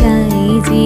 যায় যে